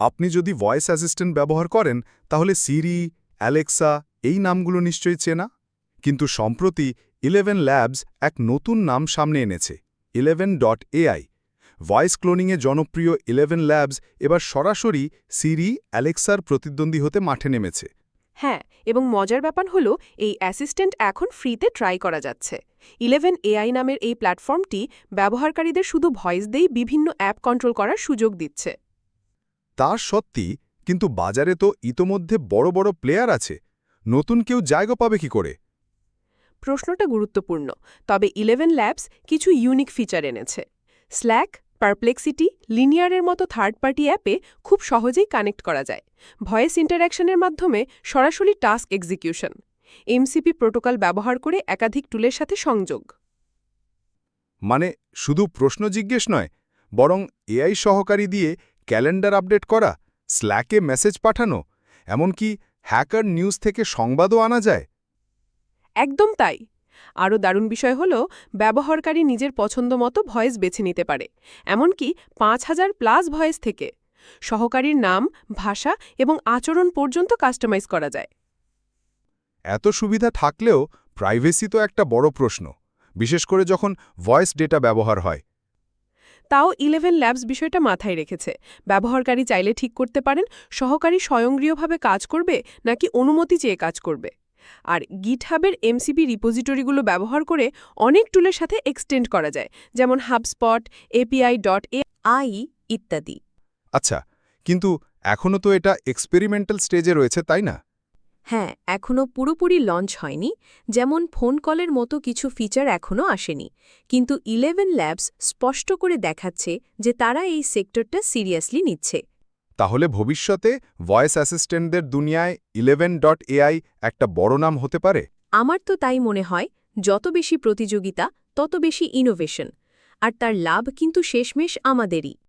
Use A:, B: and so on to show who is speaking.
A: আপনি যদি voice assistant ব্যবহার করেন, তাহলে সিরি, অ্যালেক্সা এই নামগুলো নিশ্চয়ই চেনা। কিন্তু সম্প্রতি ইলেভেন ল্যাবস এক নতুন নাম সামনে এনেছে, ইলেভেন ডট এআই ভয়েস ক্লোনিংয়ে জনপ্রিয় ইলেভেন ল্যাবস এবার সরাসরি সিরি, অ্যালেক্সার প্রতিদ্বন্দ্বী হতে মাঠে নেমেছে।
B: হ্যাঁ এবং মজার ব্যাপার হলো, এই অ্যাসিস্ট্যান্ট এখন ফ্রিতে ট্রাই করা যাচ্ছে। ইলেভেন এআই নামের এই প্ল্যাটফর্মটি ব্যবহারকারীদের শুধু ভয়েস দিয়েই বিভিন্ন অ্যাপ কন্ট্রোল করার সুযোগ দিচ্ছে।
A: তা সত্যি কিন্তু বাজারে তো ইতোমধ্যে বড় বড় প্লেয়ার আছে। নতুন কেউ জায়গা পাবে কি করে?
B: প্রশ্নটা গুরুত্বপূর্ণ তবে ইলেভেন ল্যাবস কিছু ইউনিক ফিচার এনেছে। স্ল্যাক পারপ্লেক্সিটি লিনিয়ারের মতো থার্ড পার্টি অ্যাপে খুব সহজেই কানেক্ট করা যায়। ভয়েস ইন্টারঅ্যাকশনের মাধ্যমে সরাসরি টাস্ক এক্সিকিউশন। এমসিপি প্রোটোকল ব্যবহার করে একাধিক টুলের সাথে সংযোগ।
A: মানে শুধু প্রশ্ন জিজ্ঞেস নয় বরং এআই সহকারী দিয়ে ক্যালেন্ডার আপডেট করা স্ল্যাকে মেসেজ পাঠানো এমনকি হ্যাকার নিউজ থেকে সংবাদও আনা যায়।
B: একদম তাই। আরও দারুণ বিষয় হল ব্যবহারকারী নিজের পছন্দ মতো ভয়েস বেছে নিতে পারে এমনকি পাঁচ হাজার প্লাস ভয়েস থেকে। সহকারীর নাম ভাষা এবং আচরণ পর্যন্ত কাস্টমাইজ করা যায়।
A: এত সুবিধা থাকলেও প্রাইভেসি তো একটা বড় প্রশ্ন বিশেষ করে যখন ভয়েস ডেটা ব্যবহার হয়।
B: তাও ইলেভেন ল্যাবস বিষয়টা মাথায় রেখেছে। ব্যবহারকারী চাইলে ঠিক করতে পারেন, সহকারী স্বয়ংক্রিয়ভাবে কাজ করবে নাকি অনুমতি চেয়ে কাজ করবে। আর গিটহাবের এমসিপি রিপোজিটরিগুলো ব্যবহার করে অনেক টুলের সাথে এক্সটেন্ড করা যায়, যেমন HubSpot, API dot A, I ইত্যাদি।
A: আচ্ছা কিন্তু এখনও তো এটা এক্সপেরিমেন্টাল স্টেজে রয়েছে, তাই না?
C: হ্যাঁ এখনও পুরোপুরি লঞ্চ হয়নি যেমন ফোন কলের মতো কিছু ফিচার এখনও আসেনি। কিন্তু ইলেভেন ল্যাবস স্পষ্ট করে দেখাচ্ছে যে তারা এই সেক্টরটা সিরিয়াসলি নিচ্ছে।
A: তাহলে ভবিষ্যতে ভয়েস অ্যাসিস্ট্যান্টদের দুনিয়ায় ইলেভেন ডট এআই একটা বড় নাম হতে পারে?
C: আমার তো তাই মনে হয় যত বেশি প্রতিযোগিতা তত বেশি ইনোভেশন আর তার লাভ কিন্তু শেষমেশ আমাদেরই।